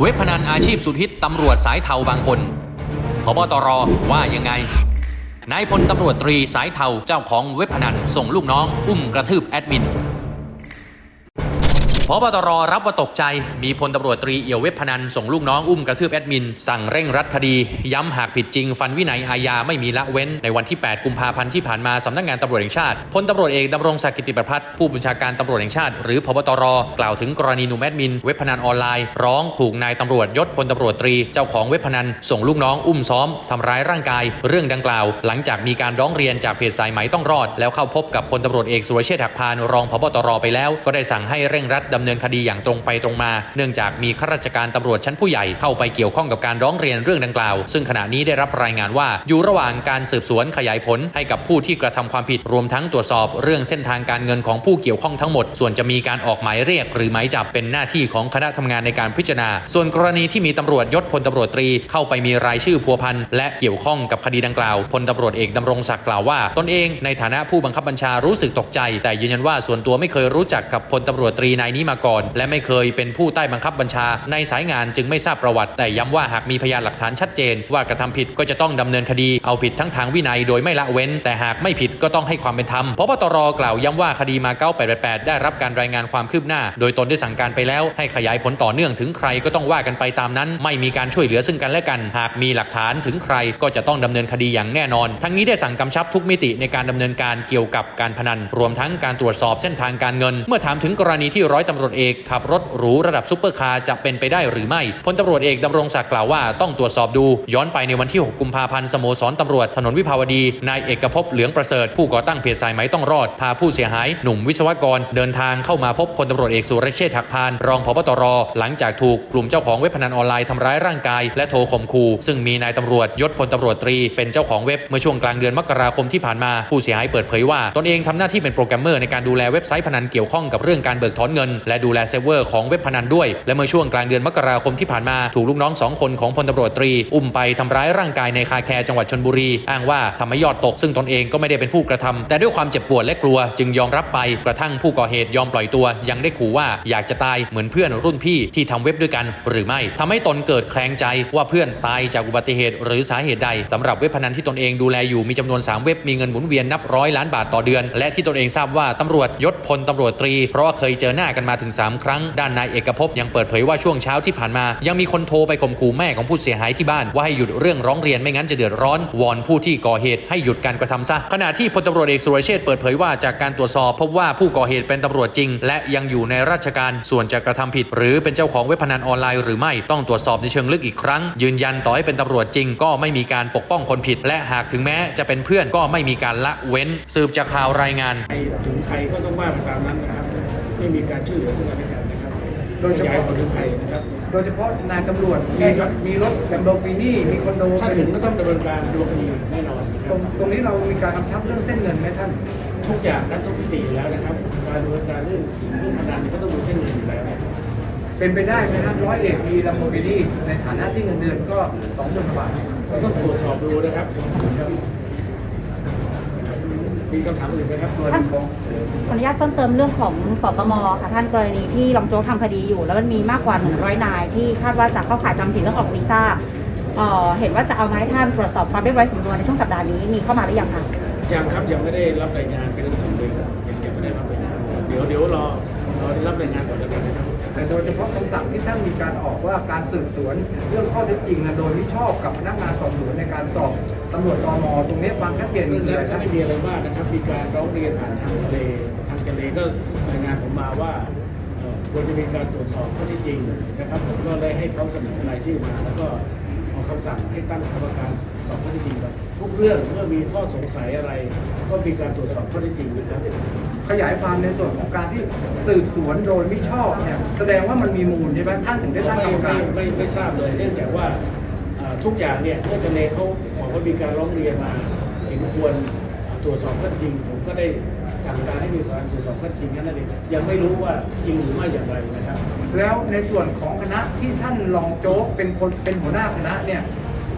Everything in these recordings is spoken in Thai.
เว็บพนันอาชีพสุดฮิตตำรวจสายเทาบางคนพบตรว่ายังไง นายพลตำรวจตรีสายเทาเจ้าของเว็บพนันส่งลูกน้อง อุ้มกระทืบแอดมิน พบตรรับว่าตกใจ มีพลตำรวจตรีเอี่ยวเว็บพนันส่งลูกน้องอุ้มกระทืบแอดมิน สั่งเร่งรัดคดี ย้ำหากผิดจริง ฟันวินัยอาญาไม่มีละเว้น ในวันที่ 8 กุมภาพันธ์ที่ผ่านมาสำนักงานตำรวจแห่งชาติพลตำรวจเอกดำรงศักดิ์กิติประพัฒน์ผู้บัญชาการตำรวจแห่งชาติ หรือพบตรกล่าวถึงกรณีหนุ่มแอดมิน เว็บพนันออนไลน์ร้องถูกนายตำรวจยศพลตำรวจตรีเจ้าของเว็บพนันส่งลูกน้องอุ้มซ้อมทำร้ายร่างกาย เรื่องดังกล่าว หลังจากมีการร้องเรียนจากเพจสายไหมต้องรอด แล้วเข้าพบกับพลตำรวจเอกสุรเชษฐ์หักพานรองพบตรไปแล้ว ก็ได้สั่งให้เร่งรัดดำเนินคดีอย่างตรงไปตรงมา เนื่องจากมีข้าราชการตำรวจชั้นผู้ใหญ่เข้าไปเกี่ยวข้องกับการร้องเรียนเรื่องดังกล่าว ซึ่งขณะนี้ได้รับรายงานว่า อยู่ระหว่างการสืบสวนขยายผลให้กับผู้ที่กระทำความผิดรวมทั้งตรวจสอบ เรื่องเส้นทางการเงินของผู้เกี่ยวข้องทั้งหมด ส่วนจะมีการออกหมายเรียก หรือหมายจับเป็นหน้าที่ของคณะทำงานในการพิจารณา ส่วนกรณีที่มีตำรวจยศพลตำรวจตรี เข้าไปมีรายชื่อพัวพันและเกี่ยวข้องกับคดีดังกล่าวพลตำรวจเอกดำรงศักดิ์กล่าวว่า ตนเองในฐานะผู้บังคับบัญชารู้สึกตกใจ แต่ยืนยันว่าส่วนตัวไม่เคยรู้จักกับพลตำรวจตรีนายนี้มาก่อน และไม่เคยเป็นผู้ใต้บังคับบัญชา ในสายงานจึงไม่ทราบประวัติ แต่ย้ำว่าหากมีพยานหลักฐานชัดเจน ว่ากระทำผิดก็จะต้องดำเนินคดีเอาผิดทั้งทางวินัยโดยไม่ละเว้น แต่หากไม่ผิดก็ต้องให้ความเป็นธรรมพบตรกล่าวย้ำว่าคดีมา9888 ได้รับการรายงานความคืบหน้า โดยตนได้สั่งการไปแล้วให้ขยายผลต่อเนื่องถึงใครก็ต้องว่ากันไปตามนั้น ไม่มีการช่วยเหลือซึ่งกันและกัน หากมีหลักฐานถึงใครก็จะต้องดำเนินคดีอย่างแน่นอน ทั้งนี้ได้สั่งกำชับทุกมิติในการดำเนินการเกี่ยวกับการพนัน รวมทั้งการตรวจสอบเส้นทางการเงิน เมื่อถามถึงกรณีที่ร้อยตำรวจเอกขับรถหรูระดับซุปเปอร์คาร์จะเป็นไปได้หรือไม่พลตำรวจเอกดำรงศักดิ์กล่าวว่าต้องตรวจสอบดู ย้อนไปในวันที่ 6 กุมภาพันธ์สโมสรตำรวจถนนวิภาวดีนายเอกภพเหลืองประเสริฐ ผู้ก่อตั้งเพจสายไหมต้องรอด พาผู้เสียหาย หนุ่มวิศวกรเดินทางเข้ามาพบพลตำรวจเอกสุรเชษฐ์หักพาน รองพบตร หลังจากถูกกลุ่มเจ้าของเว็บพนันออนไลน์ทำร้ายร่างกายและโทรข่มขู่ซึ่งมีนายตำรวจยศพลตำรวจตรีเป็นเจ้าของเว็บเมื่อช่วงกลางเดือนมกราคมที่ผ่านมาผู้เสียหายเปิดเผยว่าตนเองทำหน้าที่เป็นโปรแกรมเมอร์ในการดูแลเว็บไซต์พนันเกี่ยวข้องกับเรื่องการเบิกถอนเงินและดูแลเซิร์ฟเวอร์ของเว็บพนันด้วย และเมื่อช่วงกลางเดือนมกราคมที่ผ่านมาถูกลูกน้องสองคนของพลตำรวจตรี อุ้มไปทำร้ายร่างกายในคาแคร์จังหวัดชนบุรี อ้างว่าทำให้ยอดตก ซึ่งตนเองก็ไม่ได้เป็นผู้กระทำแต่ด้วยความเจ็บปวดและกลัว จึงยอมรับไปกระทั่งผู้ก่อเหตุยอมปล่อยตัว ยังได้ขู่ว่าอยากจะตายเหมือนเพื่อนรุ่นพี่ที่ทำเว็บด้วยกัน หรือไม่ทำให้ตนเกิดแคลงใจว่าเพื่อนตายจากอุบัติเหตุ หรือสาเหตุใดสำหรับเว็บพนันที่ตนเองดูแลอยู่มีจำนวน 3 เว็บมีเงินหมุนเวียนนับร้อยล้านบาทต่อเดือน และที่ตนเองทราบว่าตำรวจยศพลตำรวจตรี เพราะว่าเคยเจอหน้ากันมาถึง 3 ครั้ง ด้านนายเอกภพยังเปิดเผยว่าช่วงเช้าที่ผ่านมา ยังมีคนโทรไปข่มขู่แม่ของผู้เสียหายที่บ้าน ว่าให้หยุดเรื่องร้องเรียนไม่งั้นจะเดือดร้อนวอนผู้ที่ก่อเหตุให้หยุดการกระทำซะขณะที่พลตำรวจเอกสุรเชษเปิดเผยว่าจากการตรวจสอบพบว่าผู้ก่อเหตุเป็นตำรวจจริง และยังอยู่ในราชการส่วนจะกระทำผิด หรือเป็นเจ้าของเว็บพนันออนไลน์หรือไม่ต้องตรวจสอบในเชิงลึกอีกครั้ง ยืนยันต่อให้เป็นตำรวจจริง ก็ไม่มีการปกป้องคนผิด และหากถึงแม้จะเป็นเพื่อนก็ไม่มีการละเว้น สืบจากข่าวรายงานใครถึงใครก็ต้องว่าไปตามนั้น ไม่มีการช่วยเหลือซึ่งกันและกันนะครับโดยเฉพาะขยายผลถึงใครนะครับ โดยเฉพาะนายตำรวจใช่ครับมีรถแลมโบกินี่มีคอนโดถ้าถึงก็ต้องดำเนินการดำเนินคดีแน่นอนนะคตรัรบงตรงนี้เรามีการกำชับเรื่องเส้นเงินไหมท่าน ทุกอย่างนั้นทุกมิติอยู่แล้วนะครับ การดำเนินการเรื่องเรื่องพนันก็ต้องดูเส้นเงินอยู่แล้ว เป็นไปได้ไหมครับร้อยเอกมีแลมโบกินี่ในฐานะที่เงินเดือนก็สองหมื่นกว่าบาทก็ต้องตรวจสอบดูนะครับ มีคำถามอื่นไหมครับส่วนของขออนุญาตเพิ่มเติมเรื่องของสตมค่ะท่านกรณีที่รองโจ๊กทำคดีอยู่ แล้วมันมีมากกว่า100นาย ที่คาดว่าจะเข้าข่ายทำผิดเรื่องออกวีซ่าเอ่อเห็นว่าจะเอามาให้ท่านตรวจสอบความเรียบร้อยสำนวนในช่วงสัปดาห์นี้มีเข้ามาหรือยังคะยังครับยังไม่ได้รับรายงานเป็นหนังสือเลยยังยังไม่ได้รับรายงานเดี๋ยวเดี๋ยวรอรอได้รับรายงานก่อนแล้วกันนะครับ แต่โดยเฉพาะคำสั่งที่ท่านมีการออกว่าการสืบสวนเรื่องข้อเท็จจริงนะโดยไม่ชอบกับพนักงานสอบสวนในการสอบตำรวจตมตรงนี้ความชัดเจนเรื่มีองอะไรนั้นครับไม่มีอะไรมากนะครับ มีการร้องเรียนผ่านทางทะเล ทางทะเลก็รายงานผมมาว่าควรจะมีการตรวจสอบข้อเที่จริงนะครับผมก็ได้ให้เขาเสนอรายชื่อมา แล้วก็ออกคำสั่งให้ตั้งกรรมการสอบข้อเที่จริงครับทุกเรื่องเมื่อมีข้อสงสัยอะไร ก็มีการตรวจสอบข้อเที่จริงนะครับ ขยายความในส่วนของการที่สืบสวนโดยไม่ชอบเนี่ยแสดงว่ามันมีมูลใช่ไหมท่านถึงได้ตั้งกรรมการ ไม่ไม่ทราบเลยเนื่องจากว่าทุกอย่างเนี่ยเมื่อทะเลเขาบอกว่ามีการร้องเรียนมาเห็นควรตรวจสอบข้อจริง ผมก็ได้สั่งการให้มีการตรวจสอบข้อจริงนั้นเองยังไม่รู้ว่าจริงหรือไม่อย่างไรนะครับ แล้วในส่วนของคณะที่ท่านรองโจ๊กเป็นคนเป็นหัวหน้าคณะเนี่ย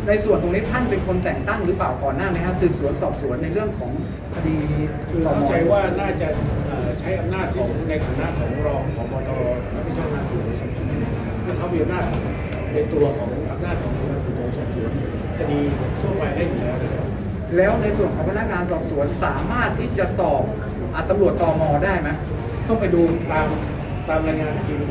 ในส่วนตรงนี้ท่านเป็นคนแต่งตั้งหรือเปล่าก่อนหน้านี้ฮะสืบสวนสอบสวนในเรื่องของคดีคือต่อเข้ามใจว่าน่าจะเอ่อใช้อำนาจของในฐานะของรองของบตรรับผิดชอบงานสืบสวนสอบสวนคือเขามีอำนาจในตัวของอำนาจของการสืบสวนสอบสวนคดีทั่วไปได้อยู่แล้วนะครับแล้วในส่วนของพนักงานสอบสวนสามารถที่จะสอบอะตำรวจตมได้ไหมต้องไปดูตามตามรายงานอีกทีหนึง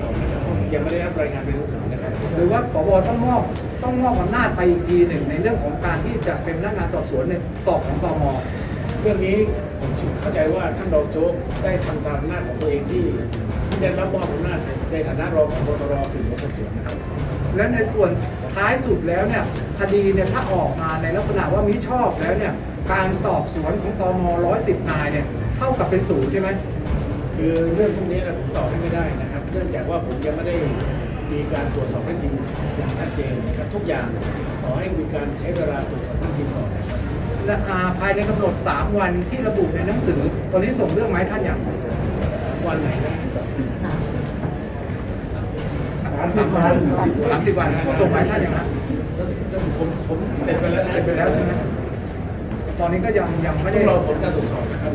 ยังไม่ได้รับรายงานเป็นหนังสือนะครับหรือว่าผบต้องมอบต้องมอบอำนาจไปอีกทีหนึ่งในเรื่องของการที่จะเป็นพนักงานสอบสวนในสอบของตมเรื่องนี้ผมเข้าใจว่าท่านรองโจ๊กได้ทำตามอำนาจของตัวเองที่ที่ได้รับมอบอำนาจในฐานะรองผบตรสืบสวนสอบสวนนะครับและในส่วนท้ายสุดแล้วเนี่ยคดีเนี่ยถ้าออกมาในลักษณะว่ามิชอบแล้วเนี่ยการสอบสวนของตม110นายเนี่ยเท่ากับเป็นศูนย์ใช่ไหม คือเรื่องพวกนี้นะผมตอบให้ไม่ได้นะครับ เนื่องจากว่าผมยังไม่ได้มีการตรวจสอบข้อเท็จจริงอย่างชัดเจนนะครับทุกอย่างขอให้มีการใช้เวลาตรวจสอบข้อเท็จจริงก่อนนะครับและอาภายในกำหนด 3 วันที่ระบุในหนังสือ ตอนนี้ส่งเรื่องไหมาให้ท่านอย่างวันไหนนะสามสิบวันสามสิบวันส่งไหมาให้ท่านอย่างนั้นผมผมเสร็จไปแล้วเสร็จไปแล้วใช่ไหมตอนนี้ก็ยังยังไม่ต้ได้องรอผลการตรวจสอบนะครับ